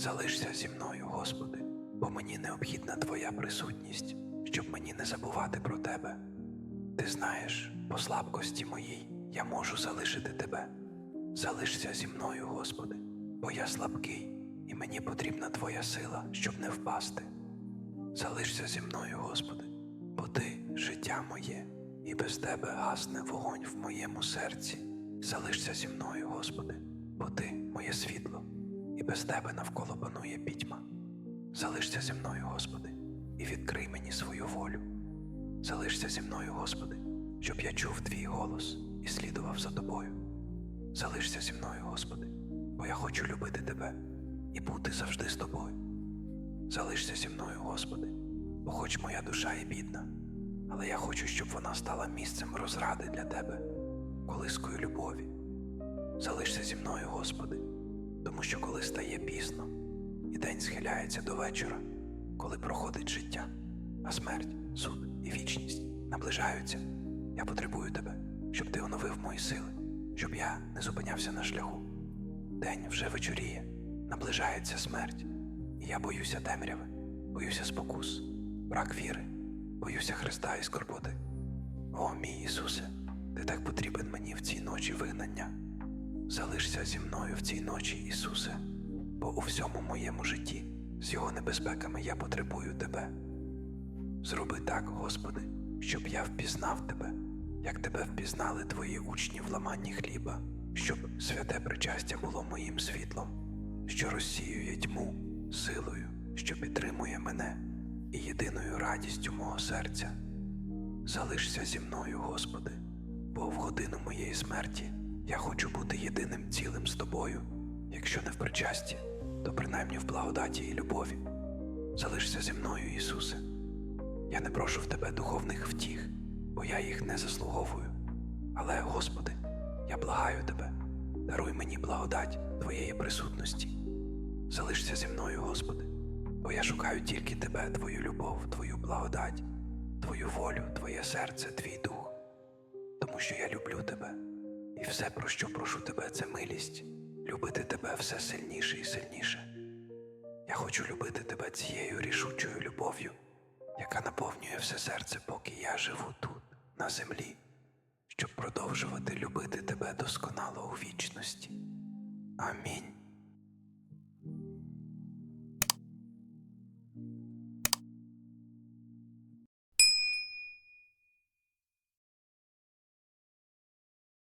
Залишся зі мною, Господи, бо мені необхідна Твоя присутність, щоб мені не забувати про Тебе. Ти знаєш, по слабкості моїй я можу залишити Тебе. Залишся зі мною, Господи, бо я слабкий, і мені потрібна Твоя сила, щоб не впасти. Залишся зі мною, Господи, бо Ти життя моє, і без Тебе гасне вогонь в моєму серці. Залишся зі мною, Господи, бо Ти моє світло, без Тебе навколо панує пітьма. Залишся зі мною, Господи, і відкрий мені свою волю. Залишся зі мною, Господи, щоб я чув Твій голос і слідував за Тобою. Залишся зі мною, Господи, бо я хочу любити Тебе і бути завжди з Тобою. Залишся зі мною, Господи, бо хоч моя душа і бідна, але я хочу, щоб вона стала місцем розради для Тебе, колискою любові. Залишся зі мною, Господи, тому що коли стає пізно, і день схиляється до вечора, коли проходить життя, а смерть, суд і вічність наближаються, я потребую Тебе, щоб Ти оновив мої сили, щоб я не зупинявся на шляху. День вже вечоріє, наближається смерть, і я боюся темряви, боюся спокус, брак віри, боюся Христа і скорботи. О, мій Ісусе, Ти так потрібен мені в цій ночі вигнання. Залишся зі мною в цій ночі, Ісусе, бо у всьому моєму житті з його небезпеками я потребую Тебе. Зроби так, Господи, щоб я впізнав Тебе, як Тебе впізнали Твої учні в ламанні хліба, щоб святе причастя було моїм світлом, що розсіює тьму силою, що підтримує мене і єдиною радістю мого серця. Залишся зі мною, Господи, бо в годину моєї смерті я хочу бути єдиним цілим з тобою, якщо не в причасті, то принаймні в благодаті і любові. Залишся зі мною, Ісусе. Я не прошу в Тебе духовних втіх, бо я їх не заслуговую. Але, Господи, я благаю Тебе, даруй мені благодать Твоєї присутності. Залишся зі мною, Господи, бо я шукаю тільки Тебе, Твою любов, Твою благодать, Твою волю, Твоє серце, Твій дух, тому що я люблю Тебе, і все, про що прошу Тебе, це милість, любити Тебе все сильніше і сильніше. Я хочу любити Тебе цією рішучою любов'ю, яка наповнює все серце, поки я живу тут, на землі, щоб продовжувати любити Тебе досконало у вічності. Амінь.